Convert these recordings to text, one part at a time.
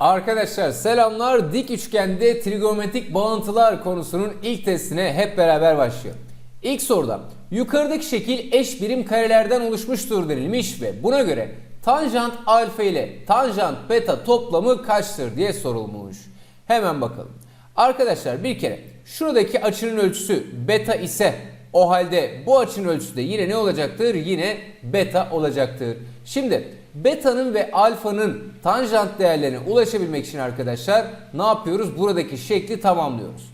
Arkadaşlar selamlar. Dik üçgende trigonometrik bağıntılar konusunun ilk testine hep beraber başlıyor. İlk soruda yukarıdaki şekil eş birim karelerden oluşmuştur denilmiş ve buna göre tanjant alfa ile tanjant beta toplamı kaçtır diye sorulmuş. Hemen bakalım. Arkadaşlar bir kere şuradaki açının ölçüsü beta ise o halde bu açının ölçüsü de yine ne olacaktır? Yine beta olacaktır. Şimdi beta'nın ve alfanın tanjant değerlerine ulaşabilmek için arkadaşlar ne yapıyoruz? Buradaki şekli tamamlıyoruz.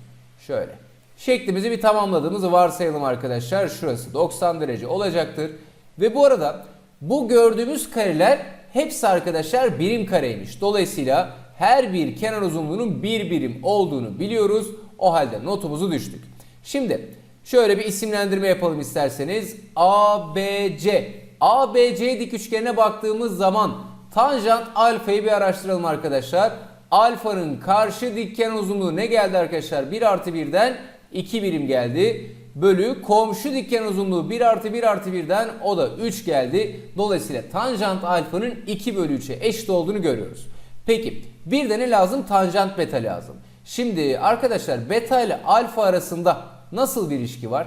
Şöyle. Şeklimizi bir tamamladığımızı varsayalım arkadaşlar. Şurası 90 derece olacaktır. Ve bu arada bu gördüğümüz kareler hepsi arkadaşlar birim kareymiş. Dolayısıyla her bir kenar uzunluğunun bir birim olduğunu biliyoruz. O halde notumuzu düştük. Şimdi şöyle bir isimlendirme yapalım isterseniz. ABC. ABC dik üçgenine baktığımız zaman tanjant alfayı bir araştıralım arkadaşlar. Alfanın karşı dik kenar uzunluğu ne geldi arkadaşlar? 1 artı 1'den 2 birim geldi. Bölü komşu dik kenar uzunluğu 1 artı 1 artı 1'den o da 3 geldi. Dolayısıyla tanjant alfanın 2 bölü 3'e eşit olduğunu görüyoruz. Peki bir de ne lazım? Tanjant beta lazım. Şimdi arkadaşlar beta ile alfa arasında nasıl bir ilişki var?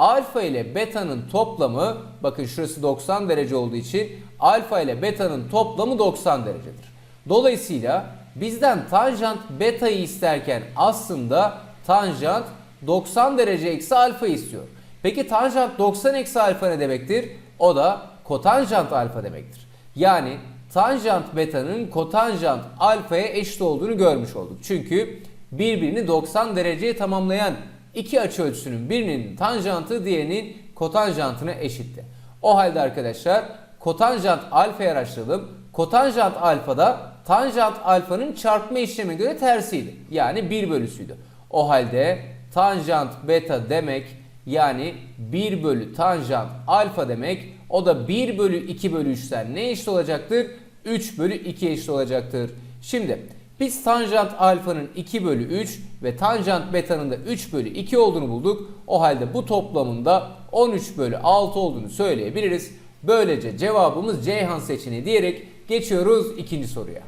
Alfa ile beta'nın toplamı bakın şurası 90 derece olduğu için alfa ile beta'nın toplamı 90 derecedir. Dolayısıyla bizden tanjant beta'yı isterken aslında tanjant 90 derece eksi alfa istiyor. Peki tanjant 90 eksi alfa ne demektir? O da kotanjant alfa demektir. Yani tanjant beta'nın kotanjant alfaya eşit olduğunu görmüş olduk. Çünkü birbirini 90 dereceye tamamlayan iki açı ölçüsünün birinin tanjantı diğerinin kotanjantına eşitti. O halde arkadaşlar kotanjant alfayı araştıralım. Kotanjant alfada tanjant alfanın çarpma işlemi göre tersiydi. Yani 1 bölüsüydü. O halde tanjant beta demek yani 1 bölü tanjant alfa demek o da 1 bölü 2 bölü 3'ten ne eşit olacaktır? 3 bölü 2 eşit olacaktır. Şimdi biz tanjant alfanın 2 bölü 3 ve tanjant beta'nın da 3 bölü 2 olduğunu bulduk. O halde bu toplamında 13 bölü 6 olduğunu söyleyebiliriz. Böylece cevabımız Ceyhan seçeneği diyerek geçiyoruz ikinci soruya.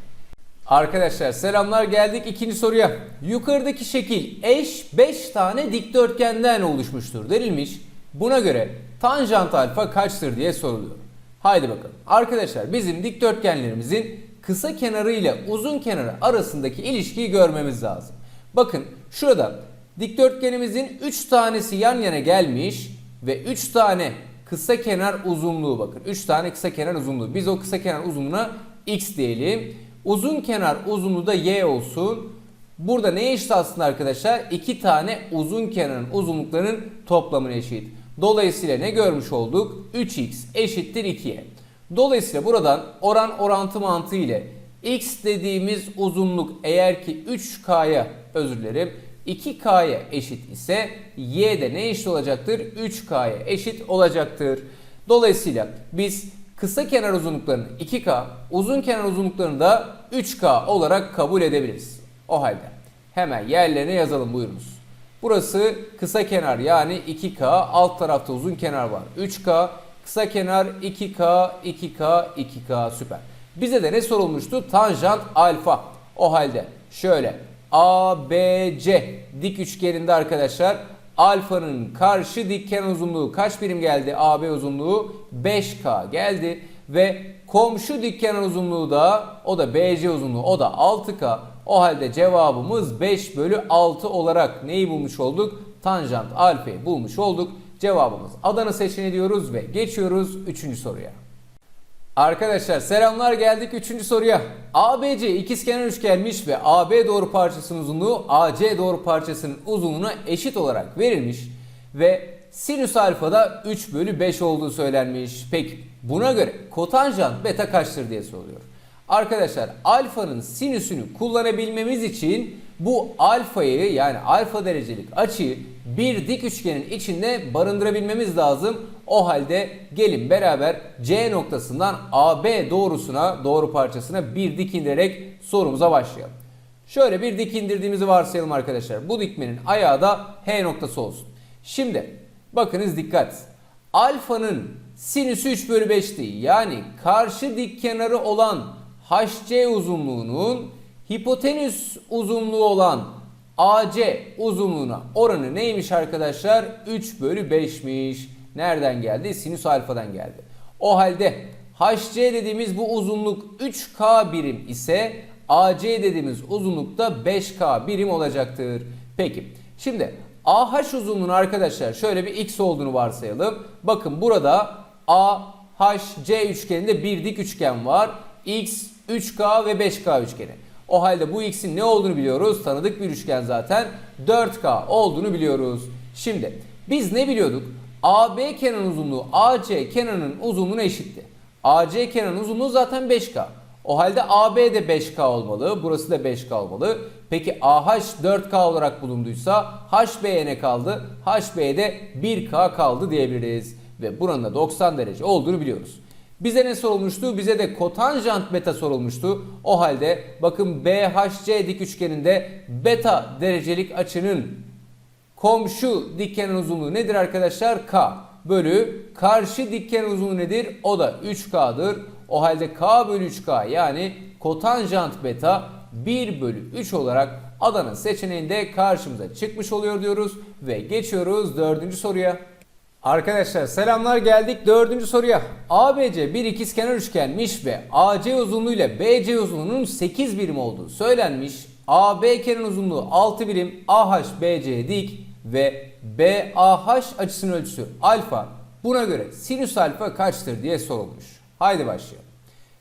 Arkadaşlar selamlar geldik ikinci soruya. Yukarıdaki şekil eş 5 tane dikdörtgenden oluşmuştur denilmiş. Buna göre tanjant alfa kaçtır diye soruluyor. Haydi bakalım. Arkadaşlar bizim dikdörtgenlerimizin kısa kenarı ile uzun kenarı arasındaki ilişkiyi görmemiz lazım. Bakın şurada dikdörtgenimizin 3 tanesi yan yana gelmiş ve 3 tane kısa kenar uzunluğu bakın. 3 tane kısa kenar uzunluğu. Biz o kısa kenar uzunluğuna x diyelim. Uzun kenar uzunluğu da y olsun. Burada ne eşit aslında arkadaşlar? 2 tane uzun kenarın uzunluklarının toplamına eşit. Dolayısıyla ne görmüş olduk? 3x eşittir 2'ye. Dolayısıyla buradan oran orantı mantığı ile x dediğimiz uzunluk eğer ki 3k'ya özür dilerim 2k'ya eşit ise y de ne eşit olacaktır? 3k'ya eşit olacaktır. Dolayısıyla biz kısa kenar uzunluklarını 2k, uzun kenar uzunluklarını da 3k olarak kabul edebiliriz. O halde hemen yerlerine yazalım buyurunuz. Burası kısa kenar yani 2k, alt tarafta uzun kenar var 3k, kısa kenar 2k, 2k, 2k süper. Bize de ne sorulmuştu? Tanjant alfa. O halde şöyle ABC dik üçgeninde arkadaşlar alfanın karşı dik kenar uzunluğu kaç birim geldi? AB uzunluğu 5K geldi ve komşu dik kenar uzunluğu da o da BC uzunluğu o da 6K. O halde cevabımız 5 bölü 6 olarak neyi bulmuş olduk? Tanjant alfayı bulmuş olduk. Cevabımız Adana seçeneği diyoruz ve geçiyoruz 3. soruya. Arkadaşlar selamlar geldik 3. soruya. ABC ikizkenar üçgenmiş ve AB doğru parçasının uzunluğu AC doğru parçasının uzunluğuna eşit olarak verilmiş ve sinüs alfada 3 bölü 5 olduğu söylenmiş. Peki buna göre kotanjant beta kaçtır diye soruluyor. Arkadaşlar alfanın sinüsünü kullanabilmemiz için bu alfayı yani alfa derecelik açıyı bir dik üçgenin içinde barındırabilmemiz lazım. O halde gelin beraber C noktasından AB doğrusuna, doğru parçasına bir dik indirerek sorumuza başlayalım. Şöyle bir dik indirdiğimizi varsayalım arkadaşlar. Bu dikmenin ayağı da H noktası olsun. Şimdi bakınız dikkat. Alfanın sinüsü 3 bölü 5'ti. Yani karşı dik kenarı olan HC uzunluğunun hipotenüs uzunluğu olan AC uzunluğuna oranı neymiş arkadaşlar? 3 bölü 5'miş. Nereden geldi? Sinüs alfadan geldi. O halde HC dediğimiz bu uzunluk 3K birim ise AC dediğimiz uzunluk da 5K birim olacaktır. Peki şimdi AH uzunluğunu arkadaşlar şöyle bir X olduğunu varsayalım. Bakın burada AHC üçgeninde bir dik üçgen var. X, 3K ve 5K üçgeni. O halde bu x'in ne olduğunu biliyoruz. Tanıdık bir üçgen zaten. 4K olduğunu biliyoruz. Şimdi biz ne biliyorduk? AB kenar uzunluğu AC kenarının uzunluğuna eşitti. AC kenarının uzunluğu zaten 5K. O halde AB de 5K olmalı. Burası da 5K olmalı. Peki AH 4K olarak bulunduysa HB'ye ne kaldı? HB'de 1K kaldı diyebiliriz. Ve buranın da 90 derece olduğunu biliyoruz. Bize ne sorulmuştu? Bize de kotanjant beta sorulmuştu. O halde bakın BHC dik üçgeninde beta derecelik açının komşu dik kenar uzunluğu nedir arkadaşlar? K bölü karşı dik kenar uzunluğu nedir? O da 3K'dır. O halde K bölü 3K yani kotanjant beta 1 bölü 3 olarak Adana seçeneğinde karşımıza çıkmış oluyor diyoruz. Ve geçiyoruz dördüncü soruya. Arkadaşlar selamlar geldik dördüncü soruya. ABC bir ikizkenar üçgenmiş ve AC uzunluğu ile BC uzunluğunun 8 birim olduğu söylenmiş. AB kenar uzunluğu 6 birim, AH BC dik ve BAH açısının ölçüsü alfa. Buna göre sinüs alfa kaçtır diye sorulmuş. Haydi başlayalım.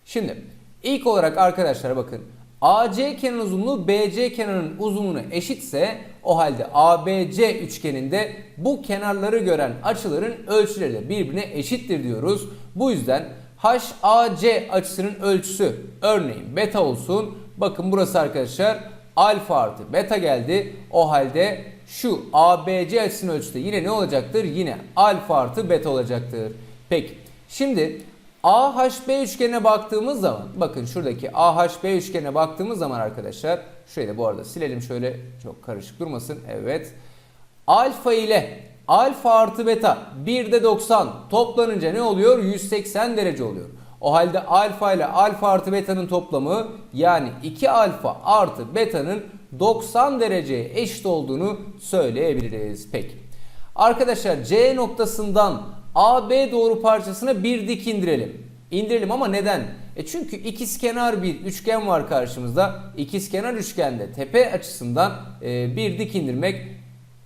Şimdi ilk olarak arkadaşlar bakın AC kenar uzunluğu BC kenarının uzunluğuna eşitse o halde ABC üçgeninde bu kenarları gören açıların ölçüleri de birbirine eşittir diyoruz. Bu yüzden HAC açısının ölçüsü örneğin beta olsun. Bakın burası arkadaşlar alfa artı beta geldi. O halde şu ABC açısının ölçüsü de yine ne olacaktır? Yine alfa artı beta olacaktır. Peki şimdi AHB üçgenine baktığımız zaman bakın şuradaki AHB üçgenine baktığımız zaman arkadaşlar şurayı da bu arada silelim şöyle çok karışık durmasın. Evet. Alfa ile alfa artı beta 1'de 90 toplanınca ne oluyor? 180 derece oluyor. O halde alfa ile alfa artı beta'nın toplamı yani 2 alfa artı beta'nın 90 dereceye eşit olduğunu söyleyebiliriz. Peki. Arkadaşlar C noktasından AB doğru parçasına bir dik indirelim. İndirelim ama neden? E çünkü ikizkenar bir üçgen var karşımızda. İkizkenar üçgende tepe açısından e, bir dik indirmek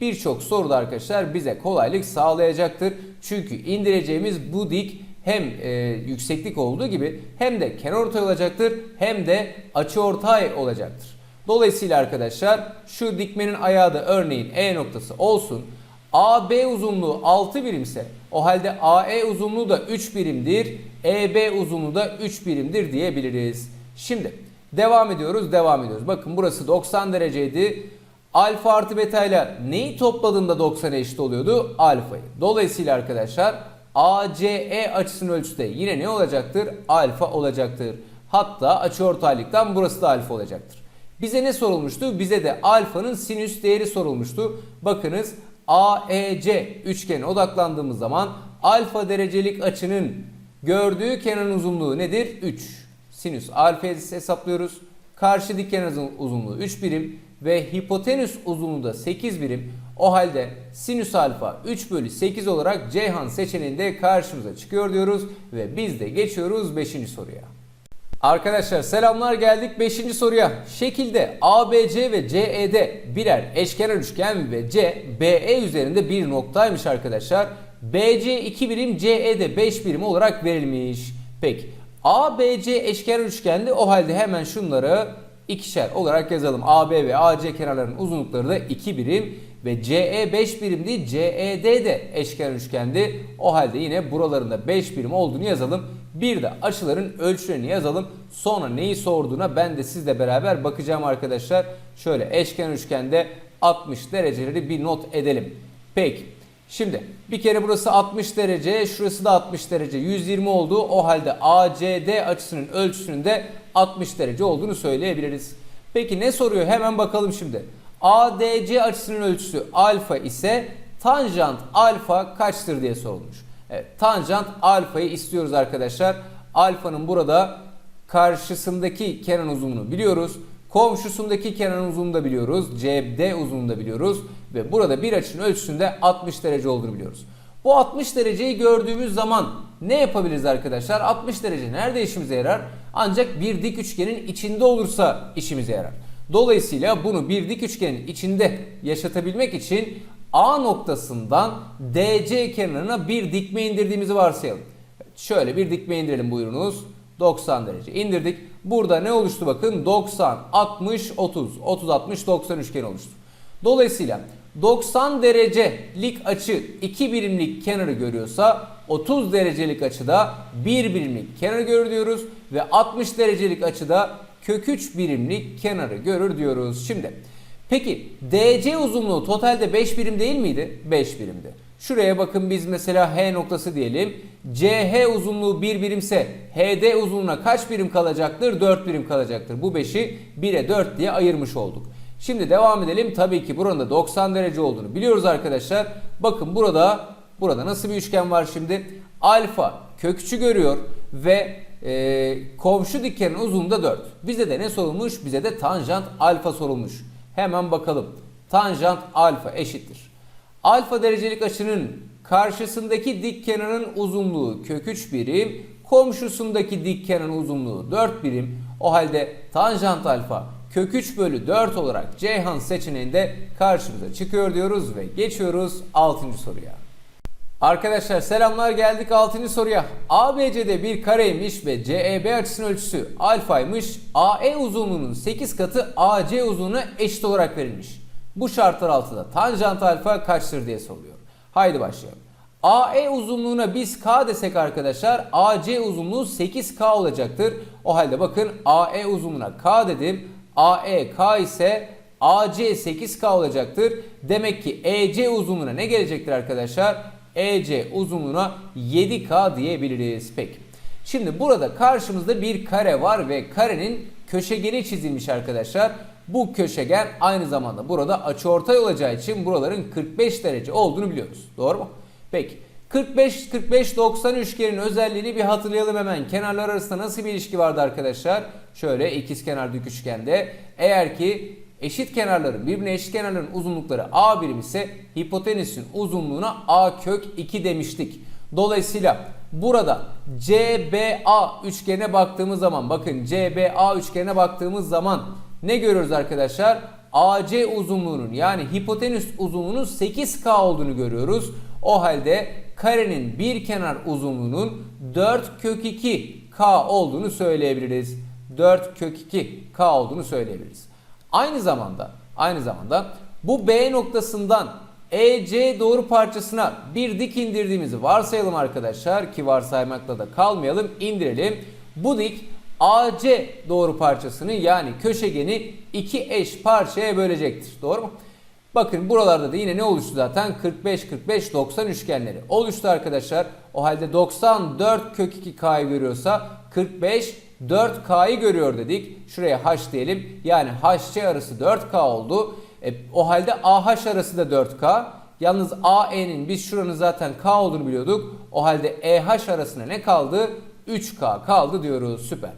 birçok soruda arkadaşlar bize kolaylık sağlayacaktır. Çünkü indireceğimiz bu dik hem e, yükseklik olduğu gibi hem de kenarortay olacaktır hem de açıortay olacaktır. Dolayısıyla arkadaşlar şu dikmenin ayağı da örneğin E noktası olsun. AB uzunluğu 6 birimse o halde AE uzunluğu da 3 birimdir. EB uzunluğu da 3 birimdir diyebiliriz. Şimdi devam ediyoruz devam ediyoruz. Bakın burası 90 dereceydi. Alfa artı beta ile neyi topladığında 90 eşit oluyordu? Alfayı. Dolayısıyla arkadaşlar ACE açısının ölçüsü de yine ne olacaktır? Alfa olacaktır. Hatta açıortaylıktan burası da alfa olacaktır. Bize ne sorulmuştu? Bize de alfanın sinüs değeri sorulmuştu. Bakınız AEC üçgene odaklandığımız zaman alfa derecelik açının gördüğü kenar uzunluğu nedir? 3. Sinüs alfa hesaplıyoruz. Karşı dik kenar uzunluğu 3 birim ve hipotenüs uzunluğu da 8 birim. O halde sinüs alfa 3 bölü 8 olarak Ceyhan seçeneğinde karşımıza çıkıyor diyoruz ve biz de geçiyoruz 5. soruya. Arkadaşlar selamlar geldik 5. soruya. Şekilde ABC ve CED birer eşkenar üçgen ve C, BE üzerinde bir noktaymış arkadaşlar. BC 2 birim, CED 5 birim olarak verilmiş. Peki ABC eşkenar üçgende o halde hemen şunları ikişer olarak yazalım. AB ve AC kenarlarının uzunlukları da 2 birim ve CE 5 birimdi. CED de eşkenar üçgendi. O halde yine buralarında 5 birim olduğunu yazalım. Bir de açıların ölçülerini yazalım. Sonra neyi sorduğuna ben de sizle beraber bakacağım arkadaşlar. Şöyle eşkenar üçgende 60 dereceleri bir not edelim. Peki. Şimdi bir kere burası 60 derece, şurası da 60 derece. 120 oldu. O halde ACD açısının ölçüsünün de 60 derece olduğunu söyleyebiliriz. Peki ne soruyor? Hemen bakalım şimdi. ADC açısının ölçüsü alfa ise tanjant alfa kaçtır diye sorulmuş. Evet, tanjant alfayı istiyoruz arkadaşlar. Alfanın burada karşısındaki kenar uzunluğunu biliyoruz. Komşusundaki kenarın uzunluğunu da biliyoruz. CD uzunluğunu da biliyoruz. Ve burada bir açının ölçüsünde 60 derece olduğunu biliyoruz. Bu 60 dereceyi gördüğümüz zaman ne yapabiliriz arkadaşlar? 60 derece nerede işimize yarar? Ancak bir dik üçgenin içinde olursa işimize yarar. Dolayısıyla bunu bir dik üçgenin içinde yaşatabilmek için A noktasından DC kenarına bir dikme indirdiğimizi varsayalım. Şöyle bir dikme indirelim buyurunuz. 90 derece indirdik. Burada ne oluştu bakın 90, 60, 30, 30, 60, 90 üçgeni oluştu. Dolayısıyla 90 derecelik açı 2 birimlik kenarı görüyorsa 30 derecelik açıda 1 birimlik kenarı görür diyoruz ve 60 derecelik açıda kök 3 birimlik kenarı görür diyoruz. Şimdi peki DC uzunluğu totalde 5 birim değil miydi? 5 birimdi. Şuraya bakın biz mesela H noktası diyelim. CH uzunluğu 1 birimse HD uzunluğuna kaç birim kalacaktır? 4 birim kalacaktır. Bu 5'i 1'e 4 diye ayırmış olduk. Şimdi devam edelim. Tabii ki buranın da 90 derece olduğunu biliyoruz arkadaşlar. Bakın burada burada nasıl bir üçgen var şimdi? Alfa kökçü görüyor ve e, komşu dikkenin uzunluğu da 4. Bize de ne sorulmuş? Bize de tanjant alfa sorulmuş. Hemen bakalım. Tanjant alfa eşittir. Alfa derecelik açının karşısındaki dik kenarın uzunluğu kök 3 birim, komşusundaki dik kenarın uzunluğu 4 birim. O halde tanjant alfa kök 3 bölü 4 olarak Ceyhan seçeneğinde karşımıza çıkıyor diyoruz ve geçiyoruz 6. soruya. Arkadaşlar selamlar geldik 6. soruya. ABC'de bir kareymiş ve CEB açısının ölçüsü alfaymış. AE uzunluğunun 8 katı AC uzunluğuna eşit olarak verilmiş. Bu şartlar altında tanjant alfa kaçtır diye soruluyor. Haydi başlayalım. AE uzunluğuna biz K desek arkadaşlar AC uzunluğu 8K olacaktır. O halde bakın AE uzunluğuna K dedim. AE K ise AC 8K olacaktır. Demek ki EC uzunluğuna ne gelecektir arkadaşlar? EC uzunluğuna 7K diyebiliriz. Peki. Şimdi burada karşımızda bir kare var ve karenin köşegeni çizilmiş arkadaşlar. Bu köşegen aynı zamanda burada açıortay olacağı için buraların 45 derece olduğunu biliyoruz. Doğru mu? Peki. 45 45 90 üçgenin özelliğini bir hatırlayalım hemen. Kenarlar arasında nasıl bir ilişki vardı arkadaşlar? Şöyle ikizkenar dik üçgende eğer ki eşit kenarların birbirine eşit kenarların uzunlukları a birim ise hipotenüsün uzunluğuna a kök 2 demiştik. Dolayısıyla burada CBA üçgene baktığımız zaman bakın CBA üçgene baktığımız zaman ne görüyoruz arkadaşlar? AC uzunluğunun yani hipotenüs uzunluğunun 8K olduğunu görüyoruz. O halde karenin bir kenar uzunluğunun 4 kök 2K olduğunu söyleyebiliriz. 4 kök 2K olduğunu söyleyebiliriz. Aynı zamanda aynı zamanda bu B noktasından EC doğru parçasına bir dik indirdiğimizi varsayalım arkadaşlar ki varsaymakla da kalmayalım indirelim. Bu dik AC doğru parçasını yani köşegeni iki eş parçaya bölecektir. Doğru mu? Bakın buralarda da yine ne oluştu zaten? 45 45 90 üçgenleri oluştu arkadaşlar. O halde 94 kök 2 k'yı görüyorsa 45 4k'yı görüyor dedik. Şuraya h diyelim. Yani hc arası 4k oldu. E, o halde ah arası da 4k. Yalnız AE'nin biz şuranın zaten k olduğunu biliyorduk. O halde EH arasında ne kaldı? 3k kaldı diyoruz. Süper.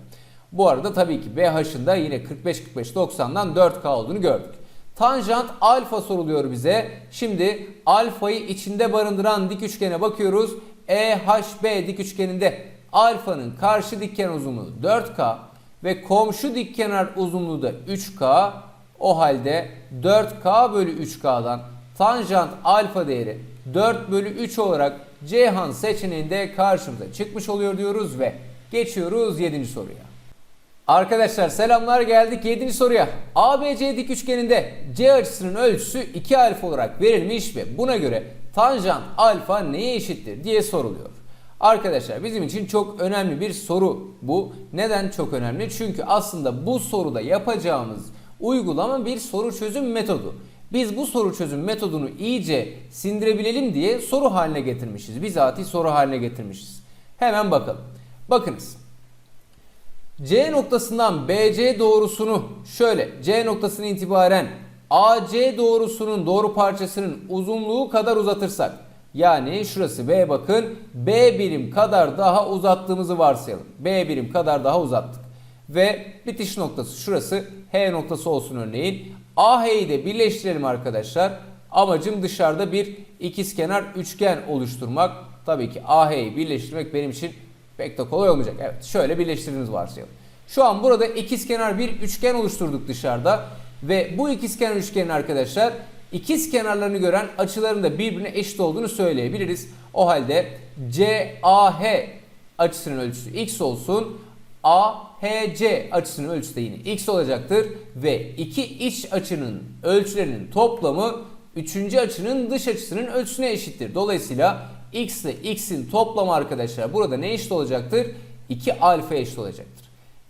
Bu arada tabii ki BH'ın da yine 45-45-90'dan 4K olduğunu gördük. Tanjant alfa soruluyor bize. Şimdi alfayı içinde barındıran dik üçgene bakıyoruz. EHB dik üçgeninde alfanın karşı dikkenar uzunluğu 4K ve komşu dikkenar uzunluğu da 3K. O halde 4K bölü 3K'dan tanjant alfa değeri 4 bölü 3 olarak Ceyhan seçeneğinde karşımıza çıkmış oluyor diyoruz ve geçiyoruz 7. soruya. Arkadaşlar selamlar geldik 7. soruya. ABC dik üçgeninde C açısının ölçüsü 2 alfa olarak verilmiş ve buna göre tanjant alfa neye eşittir diye soruluyor. Arkadaşlar bizim için çok önemli bir soru bu. Neden çok önemli? Çünkü aslında bu soruda yapacağımız uygulama bir soru çözüm metodu. Biz bu soru çözüm metodunu iyice sindirebilelim diye soru haline getirmişiz. Bizatihi soru haline getirmişiz. Hemen bakalım. Bakınız. C noktasından BC doğrusunu şöyle C noktasını itibaren AC doğrusunun doğru parçasının uzunluğu kadar uzatırsak yani şurası B bakın B birim kadar daha uzattığımızı varsayalım. B birim kadar daha uzattık. ve bitiş noktası şurası H noktası olsun örneğin. AH'yi de birleştirelim arkadaşlar. Amacım dışarıda bir ikizkenar üçgen oluşturmak. Tabii ki AH'yi birleştirmek benim için pek de kolay olmayacak. Evet şöyle birleştirdiğimiz varsayalım. Şu an burada ikizkenar bir üçgen oluşturduk dışarıda. Ve bu ikizkenar üçgenin arkadaşlar ikiz kenarlarını gören açıların da birbirine eşit olduğunu söyleyebiliriz. O halde CAH açısının ölçüsü x olsun. AHC açısının ölçüsü de yine x olacaktır. Ve iki iç açının ölçülerinin toplamı üçüncü açının dış açısının ölçüsüne eşittir. Dolayısıyla x ile x'in toplamı arkadaşlar burada ne eşit olacaktır? 2 alfa eşit olacaktır.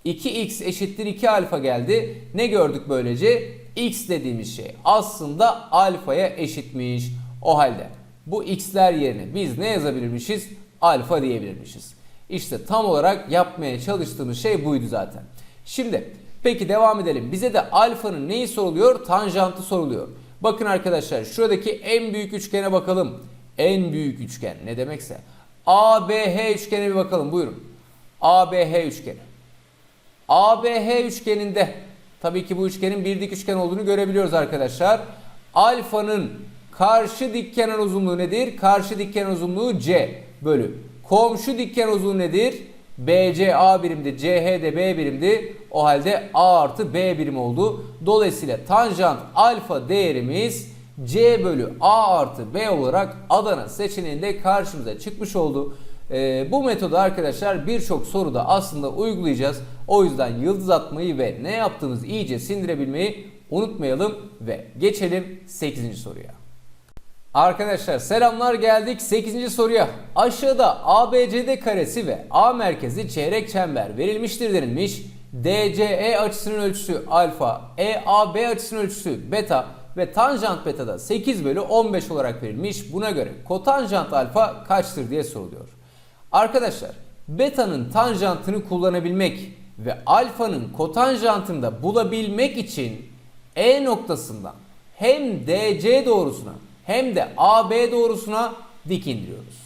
2x eşittir 2 alfa geldi. Ne gördük böylece? X dediğimiz şey aslında alfaya eşitmiş. O halde bu x'ler yerine biz ne yazabilirmişiz? Alfa diyebilirmişiz. İşte tam olarak yapmaya çalıştığımız şey buydu zaten. Şimdi peki devam edelim. Bize de alfanın neyi soruluyor? Tanjantı soruluyor. Bakın arkadaşlar şuradaki en büyük üçgene bakalım. En büyük üçgen ne demekse. ABH üçgene bir bakalım buyurun. ABH üçgeni. ABH üçgeninde tabii ki bu üçgenin bir dik üçgen olduğunu görebiliyoruz arkadaşlar. Alfanın karşı dik kenar uzunluğu nedir? Karşı dik kenar uzunluğu C bölü. Komşu dik kenar uzunluğu nedir? BC A birimdi, CH de B birimdi. O halde A artı B birim oldu. Dolayısıyla tanjant alfa değerimiz C bölü A artı B olarak Adana seçeneğinde karşımıza çıkmış oldu. Ee, bu metodu arkadaşlar birçok soruda aslında uygulayacağız. O yüzden yıldız atmayı ve ne yaptığımızı iyice sindirebilmeyi unutmayalım ve geçelim 8. soruya. Arkadaşlar selamlar geldik 8. soruya. Aşağıda ABCD karesi ve A merkezi çeyrek çember verilmiştir denilmiş. DCE açısının ölçüsü alfa, EAB açısının ölçüsü beta ve tanjant beta da 8 bölü 15 olarak verilmiş. Buna göre kotanjant alfa kaçtır diye soruluyor. Arkadaşlar beta'nın tanjantını kullanabilmek ve alfanın kotanjantını da bulabilmek için E noktasından hem DC doğrusuna hem de AB doğrusuna dik indiriyoruz.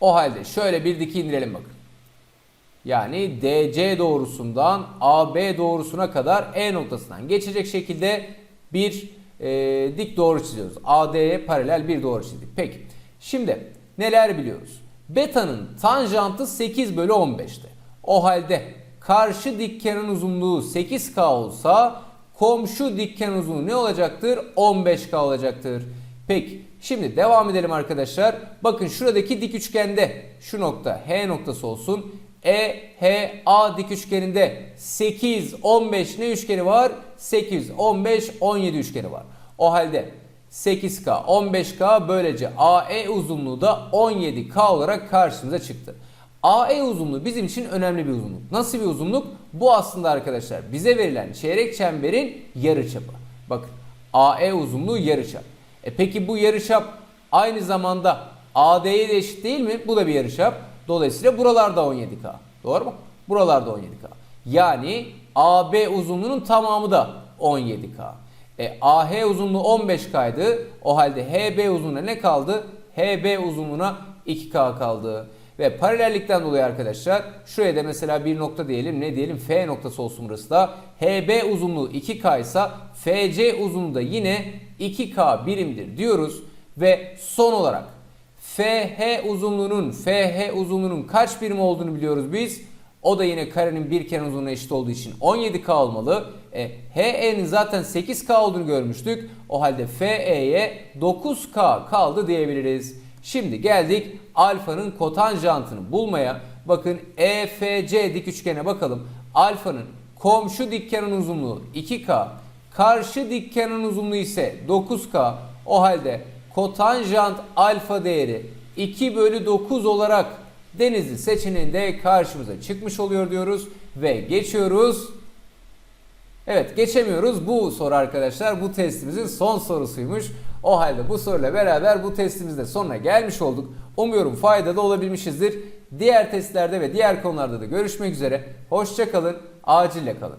O halde şöyle bir dik indirelim bakın. Yani DC doğrusundan AB doğrusuna kadar E noktasından geçecek şekilde bir e, dik doğru çiziyoruz. AD'ye paralel bir doğru çizdik. Peki şimdi neler biliyoruz? Beta'nın tanjantı 8 bölü 15'ti. O halde karşı dik kenar uzunluğu 8K olsa komşu dik kenar uzunluğu ne olacaktır? 15K olacaktır. Peki şimdi devam edelim arkadaşlar. Bakın şuradaki dik üçgende şu nokta H noktası olsun. E, H, A dik üçgeninde 8, 15 ne üçgeni var? 8, 15, 17 üçgeni var. O halde 8K, 15K böylece AE uzunluğu da 17K olarak karşımıza çıktı. AE uzunluğu bizim için önemli bir uzunluk. Nasıl bir uzunluk? Bu aslında arkadaşlar bize verilen çeyrek çemberin yarıçapı. Bakın AE uzunluğu yarıçap. E peki bu yarıçap aynı zamanda AD'ye de eşit değil mi? Bu da bir yarıçap. Dolayısıyla buralarda 17K. Doğru mu? Buralarda 17K. Yani AB uzunluğunun tamamı da 17K. E, AH uzunluğu 15K'ydı. O halde HB uzunluğuna ne kaldı? HB uzunluğuna 2K kaldı. Ve paralellikten dolayı arkadaşlar şuraya da mesela bir nokta diyelim. Ne diyelim? F noktası olsun burası da. HB uzunluğu 2K ise FC uzunluğu da yine 2K birimdir diyoruz. Ve son olarak FH uzunluğunun FH uzunluğunun kaç birim olduğunu biliyoruz biz. O da yine karenin bir kenar uzunluğuna eşit olduğu için 17K olmalı. E, HE'nin zaten 8K olduğunu görmüştük. O halde FE'ye 9K kaldı diyebiliriz. Şimdi geldik alfanın kotanjantını bulmaya. Bakın EFC dik üçgene bakalım. Alfanın komşu dik kenar uzunluğu 2K, karşı dik kenar uzunluğu ise 9K. O halde kotanjant alfa değeri 2 bölü 9 olarak Denizli seçeneğinde karşımıza çıkmış oluyor diyoruz ve geçiyoruz. Evet geçemiyoruz. Bu soru arkadaşlar bu testimizin son sorusuymuş. O halde bu soruyla beraber bu testimizde sonuna gelmiş olduk. Umuyorum faydalı olabilmişizdir. Diğer testlerde ve diğer konularda da görüşmek üzere. Hoşçakalın, acille kalın.